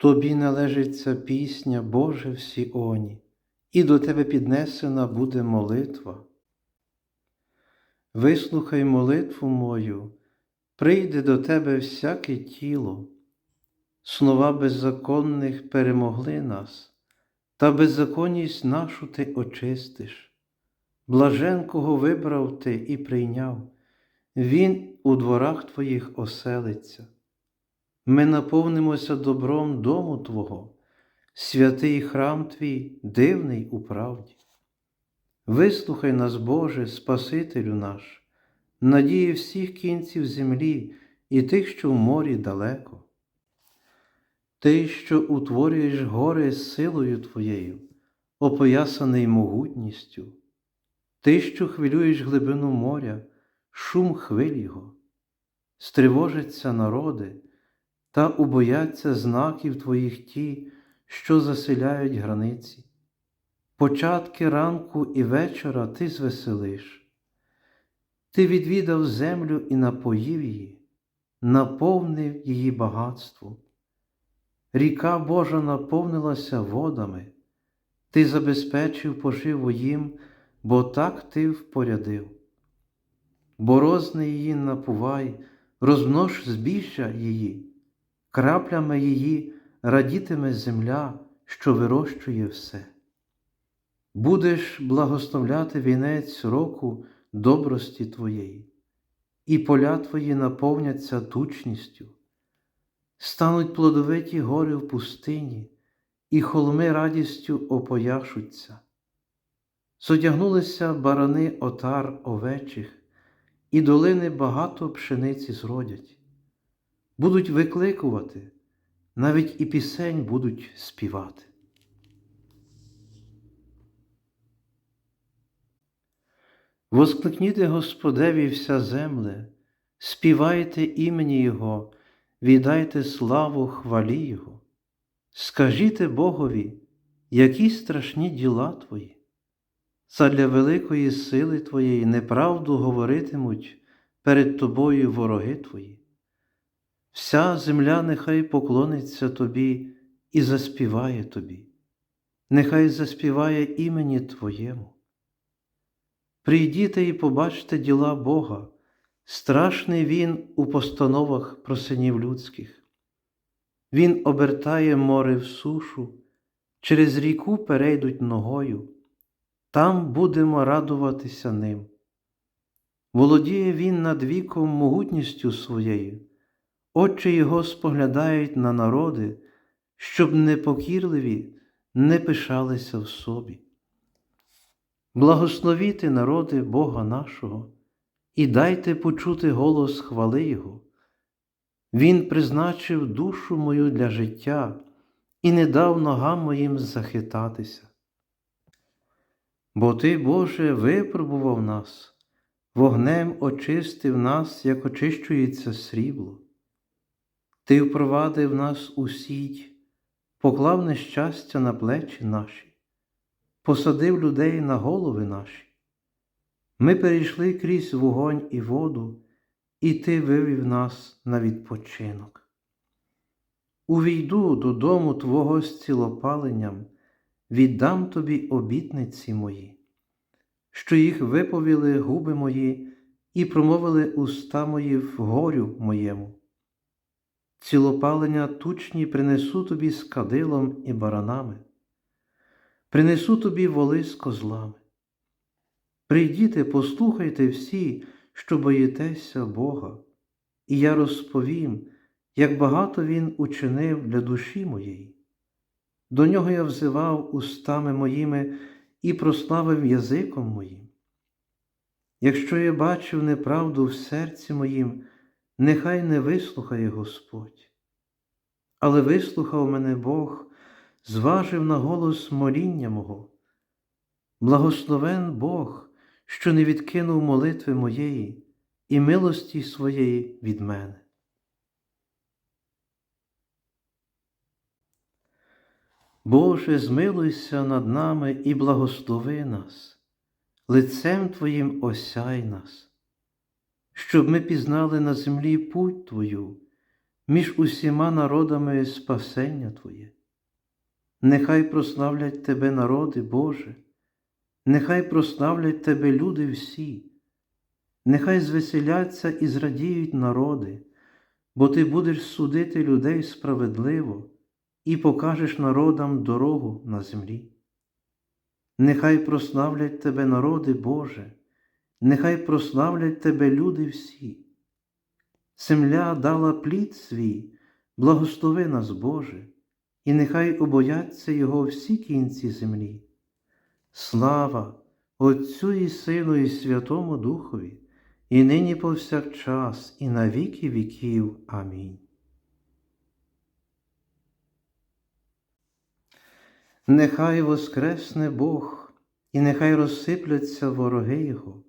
Тобі належить ця пісня, Боже в Сіоні, і до Тебе піднесена буде молитва. Вислухай молитву мою, прийде до Тебе всяке тіло, слова беззаконних перемогли нас, та беззаконність нашу Ти очистиш. Блажен, кого вибрав Ти і прийняв, Він у дворах Твоїх оселиться. Ми наповнимося добром дому Твого, святий храм Твій дивний у правді. Вислухай нас, Боже, Спасителю наш, надії всіх кінців землі і тих, що в морі далеко. Ти, що утворюєш гори силою Твоєю, опоясаний могутністю, Ти, що хвилюєш глибину моря, шум хвиль його, стривожаться народи та убояться знаків Твоїх ті, що заселяють границі. Початки ранку і вечора Ти звеселиш. Ти відвідав землю і напоїв її, наповнив її багатство. Ріка Божа наповнилася водами, Ти забезпечив поживу їм, бо так Ти впорядив. Борозни її напувай, розмнож збіжжя її краплями її радітиме земля, що вирощує все. Будеш благословляти вінець року добрості Твоєї, і поля Твої наповняться тучністю, стануть плодовиті гори в пустині, і холми радістю опояшуться. Зодягнулися барани отар овечих, і долини багато пшениці зродять будуть викликувати, навіть і пісень будуть співати. Воскликніте Господеві вся земле, співайте імені Його, віддайте славу хвалі Його, скажіте Богові, які страшні діла Твої, задля великої сили Твоєї неправду говоритимуть перед Тобою вороги Твої. Вся земля нехай поклониться тобі і заспіває тобі, нехай заспіває імені Твоєму. Прийдіте і побачте діла Бога, страшний Він у постановах про синів людських. Він обертає море в сушу, через ріку перейдуть ногою, там будемо радуватися ним. Володіє Він над віком могутністю своєю. Очі його споглядають на народи, щоб непокірливі не пишалися в собі. Благословіте народи Бога нашого і дайте почути голос хвали Його. Він призначив душу мою для життя і не дав ногам моїм захитатися. Бо Ти, Боже, випробував нас, вогнем очистив нас, як очищується срібло. Ти впровадив нас у сіть, поклав нещастя на плечі наші, посадив людей на голови наші. Ми перейшли крізь вогонь і воду, і Ти вивів нас на відпочинок. Увійду додому Твого з цілопаленням, віддам тобі обітниці мої, що їх виповіли губи мої і промовили уста мої в горю моєму цілопалення тучні принесу тобі з кадилом і баранами, принесу тобі воли з козлами. Прийдіте, послухайте всі, що боїтеся Бога, і я розповім, як багато Він учинив для душі моєї. До нього я взивав устами моїми і прославив язиком моїм. Якщо я бачив неправду в серці моїм, нехай не вислухає Господь. але вислухав мене Бог, зважив на голос моління мого. Благословен Бог, що не відкинув молитви моєї і милості своєї від мене. Боже, змилуйся над нами і благослови нас, лицем Твоїм осяй нас, щоб ми пізнали на землі путь Твою, між усіма народами спасення Твоє. Нехай прославлять Тебе народи, Боже, нехай прославлять Тебе люди всі, нехай звеселяться і зрадіють народи, бо Ти будеш судити людей справедливо і покажеш народам дорогу на землі. Нехай прославлять Тебе народи, Боже, нехай прославлять Тебе люди всі. Земля дала плід свій, благослови нас, Боже, і нехай обояться Його всі кінці землі. Слава Отцю і Сину, і Святому Духові, і нині повсякчас, і на віки віків. Амінь. Нехай воскресне Бог, і нехай розсипляться вороги Його,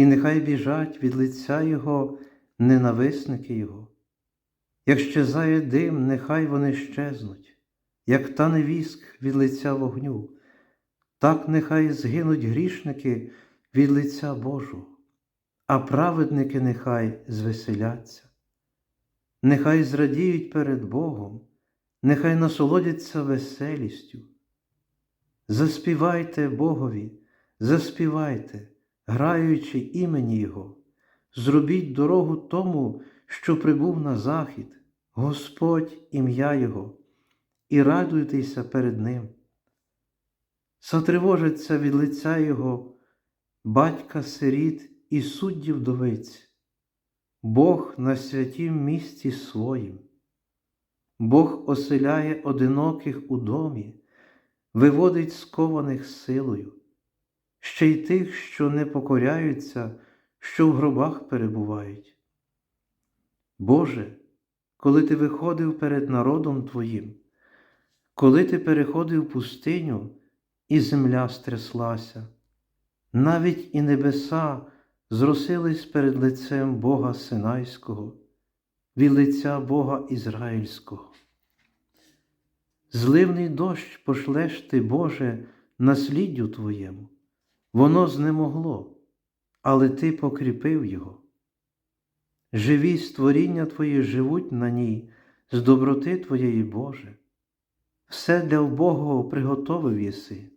і нехай біжать від лиця Його ненависники Його. Як щезає дим, нехай вони щезнуть, як тане віск від лиця вогню, так нехай згинуть грішники від лиця Божого, а праведники нехай звеселяться. Нехай зрадіють перед Богом, нехай насолодяться веселістю. Заспівайте Богові, заспівайте, граючи імені Його, зробіть дорогу тому, що прибув на захід, Господь ім'я Його, і радуйтеся перед Ним. Затривожиться від лиця Його, батька сиріт і суддів довиць, Бог на святім місці своїм, Бог оселяє одиноких у домі виводить скованих силою, ще й тих, що не покоряються, що в гробах перебувають. Боже, коли ти виходив перед народом Твоїм, коли ти переходив пустиню, і земля стряслася, навіть і небеса зросились перед лицем Бога Синайського, від лиця Бога Ізраїльського. Зливний дощ пошлеш ти, Боже, насліддю Твоєму, воно знемогло, але Ти покріпив його. Живі створіння Твої живуть на ній з доброти Твоєї, Боже, все для вбогого приготовив єси.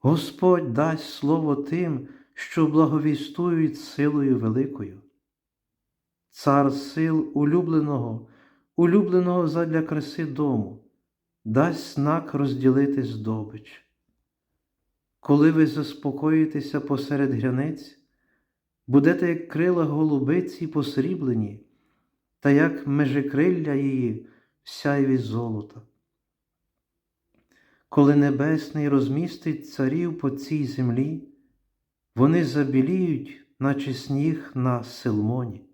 Господь дасть слово тим, що благовістують силою великою. Цар сил улюбленого улюбленого задля краси дому, дасть знак розділити здобич. Коли ви заспокоїтеся посеред гряниць, будете як крила голубиці посріблені, та як межикрилля її сяйві золота. Коли Небесний розмістить царів по цій землі, вони забіліють, наче сніг на Силмоні.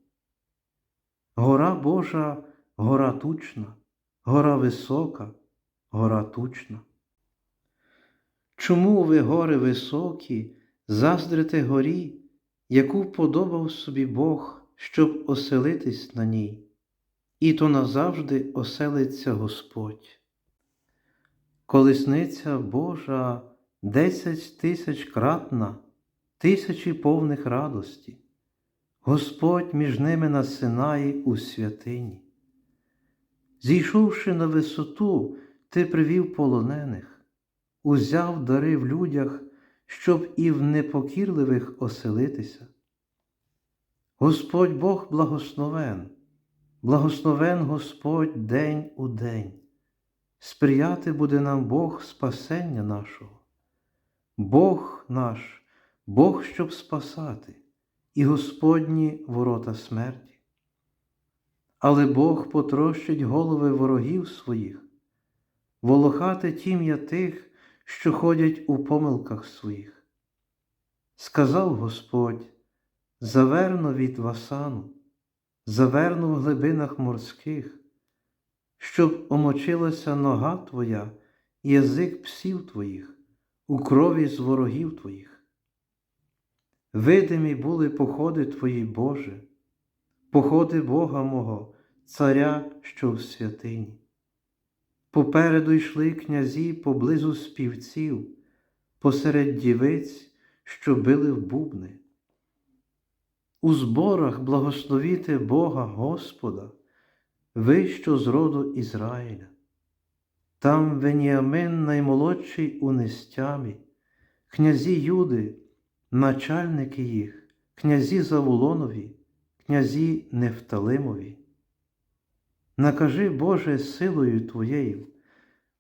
Гора Божа гора тучна, гора висока, гора тучна. Чому ви, гори високі, заздрите горі, яку вподобав собі Бог, щоб оселитись на ній, і то назавжди оселиться Господь. Колесниця Божа десять тисяч кратна, тисячі повних радості, Господь між ними на Синаї у святині. Зійшовши на висоту, ти привів полонених, узяв дари в людях, щоб і в непокірливих оселитися. Господь Бог благословен, благословен Господь день у день, сприяти буде нам Бог спасення нашого, Бог наш, Бог, щоб спасати, і Господні ворота смерті. Але Бог потрощить голови ворогів своїх, волохати тім'я тих, що ходять у помилках своїх. Сказав Господь, заверну від васану, заверну в глибинах морських, щоб омочилася нога Твоя, язик псів Твоїх, у крові з ворогів Твоїх. Видимі були походи Твої, Боже, походи Бога мого, Царя, що в святині. Попереду йшли князі поблизу співців, посеред дівиць, що били в бубни. У зборах благословіте Бога Господа, ви, що з роду Ізраїля. Там Веніамин наймолодший у нестямі, князі Юди, начальники їх, князі Заволонові, князі Нефталимові. Накажи, Боже, силою Твоєю,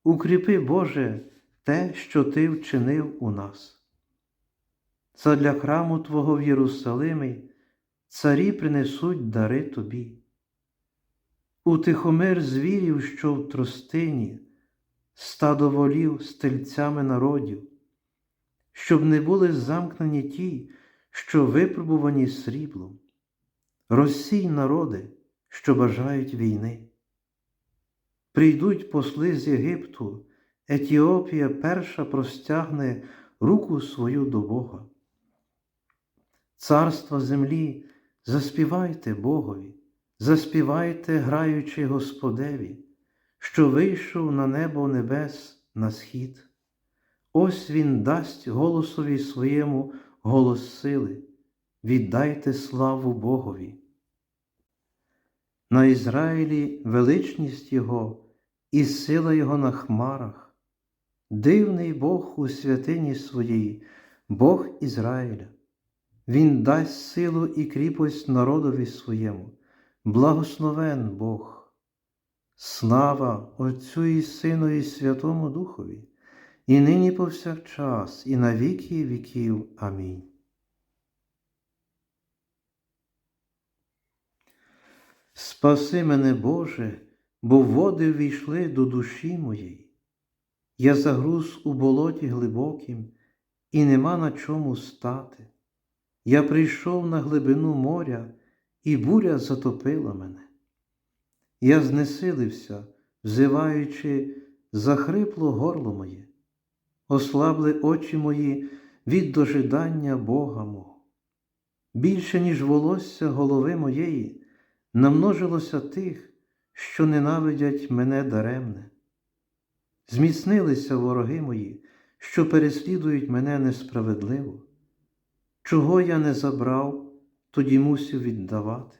укріпи, Боже, те, що Ти вчинив у нас. Задля храму Твого в Єрусалимі царі принесуть дари Тобі. Утихомир звірів, що в тростині, стадо волів з тельцями народів, щоб не були замкнені ті, що випробувані сріблом, розсій народи, що бажають війни. Прийдуть посли з Єгипту, Етіопія перша простягне руку свою до Бога. Царства землі, заспівайте Богові, заспівайте, граючи Господеві, що вийшов на небо небес на схід. Ось Він дасть голосові своєму голос сили, віддайте славу Богові. На Ізраїлі величність Його і сила Його на хмарах, дивний Бог у святині своїй, Бог Ізраїля. Він дасть силу і кріпость народові своєму, благословен Бог. Слава Отцю і Сину, і Святому Духові, і нині повсякчас, і на віки віків. Амінь. Спаси мене, Боже, бо води ввійшли до душі моєї. Я загруз у болоті глибокім, і нема на чому стати. Я прийшов на глибину моря, і буря затопила мене. Я знесилився, взиваючи, захрипло горло моє, ослабли очі мої від дожидання Бога мого. Більше, ніж волосся голови моєї, намножилося тих, що ненавидять мене даремне. Зміцнилися вороги мої, що переслідують мене несправедливо. Чого я не забрав, тоді мусив віддавати.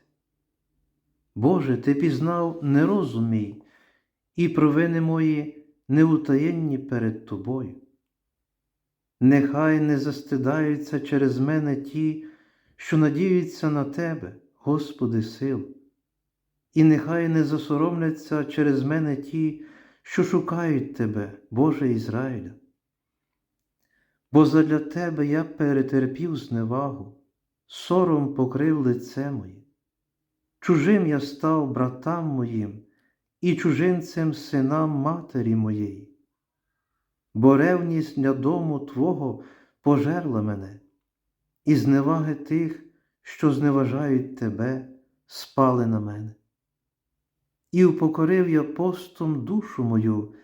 Боже, Ти пізнав нерозум мій, і провини мої неутаєнні перед Тобою. Нехай не застидаються через мене ті, що надіються на Тебе, Господи сил, і нехай не засоромляться через мене ті, що шукають Тебе, Боже Ізраїля бо задля тебе я перетерпів зневагу, сором покрив лице моє. Чужим я став братам моїм і чужинцем синам матері моєї, бо ревність для дому Твого пожерла мене, і зневаги тих, що зневажають тебе, спали на мене. І упокорив я постом душу мою,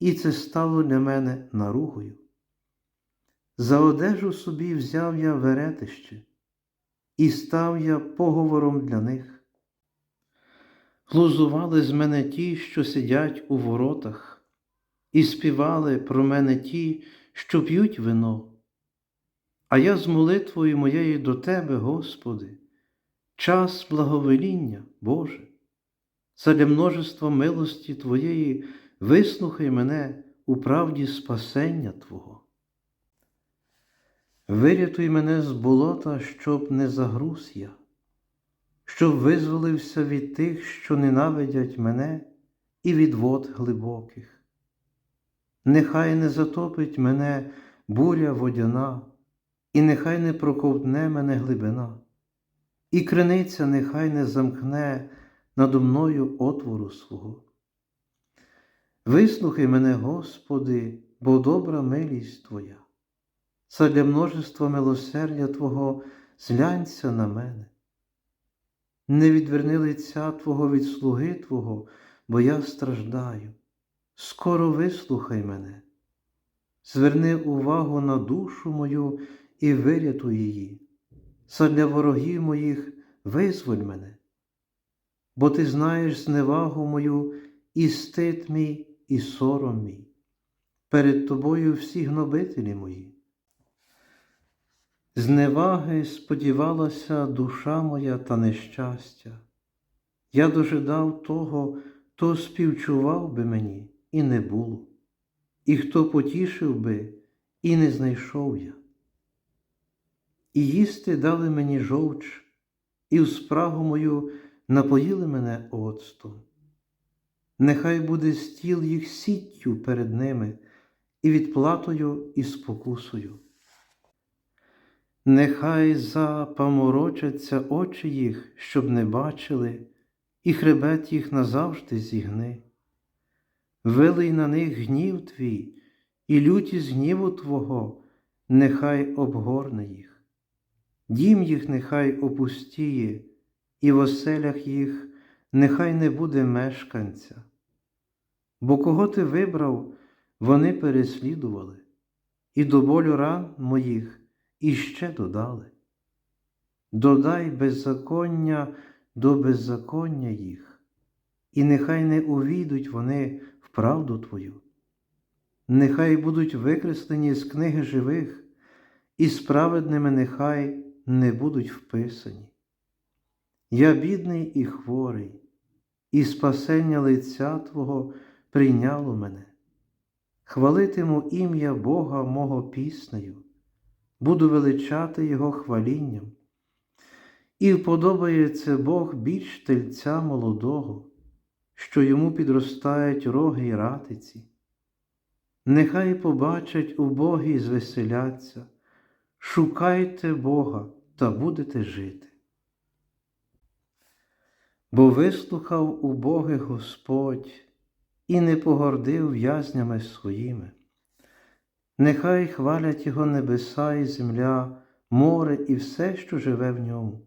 і це стало для мене наругою. За одежу собі взяв я веретище, і став я поговором для них. Глузували з мене ті, що сидять у воротах, і співали про мене ті, що п'ють вино. А я з молитвою моєю до Тебе, Господи, час благовеління, Боже, задля множества милості Твоєї вислухай мене у правді спасення Твого. Вирятуй мене з болота, щоб не загруз я, щоб визволився від тих, що ненавидять мене, і від вод глибоких. Нехай не затопить мене буря водяна, і нехай не проковтне мене глибина, і криниця нехай не замкне надо мною отвору свого. Вислухай мене, Господи, бо добра милість Твоя задля множества милосердя Твого зглянься на мене. Не відверни лиця Твого від слуги Твого, бо я страждаю. Скоро вислухай мене, зверни увагу на душу мою і вирятуй її. Задля ворогів моїх визволь мене, бо ти знаєш зневагу мою і стид мій, і сором мій. Перед тобою всі гнобителі мої. Зневаги сподівалася душа моя та нещастя. Я дожидав того, хто співчував би мені, і не було, і хто потішив би, і не знайшов я. І їсти дали мені жовч, і в спрагу мою напоїли мене оцтом. Нехай буде стіл їх сіттю перед ними, і відплатою, і спокусою. Нехай запаморочаться очі їх, щоб не бачили, і хребет їх назавжди зігни. Вилий на них гнів твій, і лютість гніву Твого, нехай обгорне їх. Дім їх нехай опустіє, і в оселях їх нехай не буде мешканця. Бо кого ти вибрав, вони переслідували, і до болю ран моїх іще додали. Додай беззаконня до беззаконня їх, і нехай не увійдуть вони в правду Твою. Нехай будуть викреслені з книги живих, і справедними нехай не будуть вписані. Я бідний і хворий, і спасення лиця Твого прийняло мене. Хвалитиму ім'я Бога мого піснею, буду величати Його хвалінням. І вподобається Бог більш тельця молодого, що йому підростають роги й ратиці. Нехай побачать убогі й звеселяться, шукайте Бога та будете жити. Бо вислухав убогих Господь і не погордив в'язнями своїми. Нехай хвалять Його небеса і земля, море і все, що живе в ньому.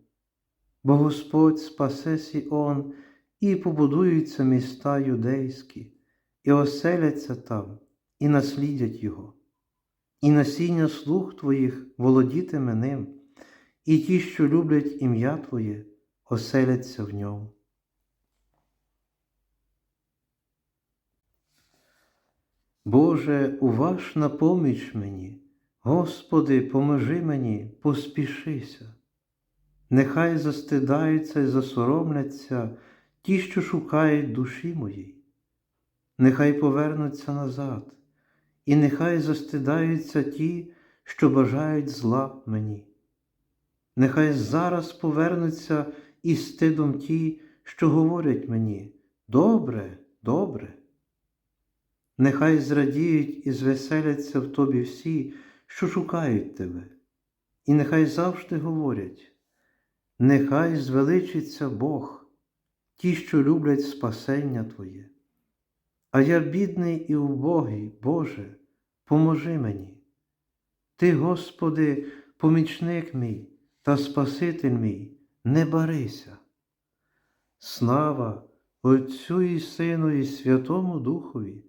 Бо Господь спасе Сіон і побудуються міста юдейські, і оселяться там, і наслідять Його, і насіння слуг Твоїх володітиме ним, і ті, що люблять ім'я Твоє, оселяться в ньому. Боже, уваж на поміч мені, Господи, поможи мені, поспішися. Нехай застидаються і засоромляться ті, що шукають душі моїй, нехай повернуться назад, і нехай застидаються ті, що бажають зла мені. Нехай зараз повернуться із стидом ті, що говорять мені добре, добре. Нехай зрадіють і звеселяться в тобі всі, що шукають тебе, і нехай завжди говорять, нехай звеличиться Бог, ті, що люблять спасення Твоє. А я бідний і убогий, Боже, поможи мені. Ти, Господи, помічник мій та Спаситель мій, не барися. Слава Отцю і Сину, і Святому Духові,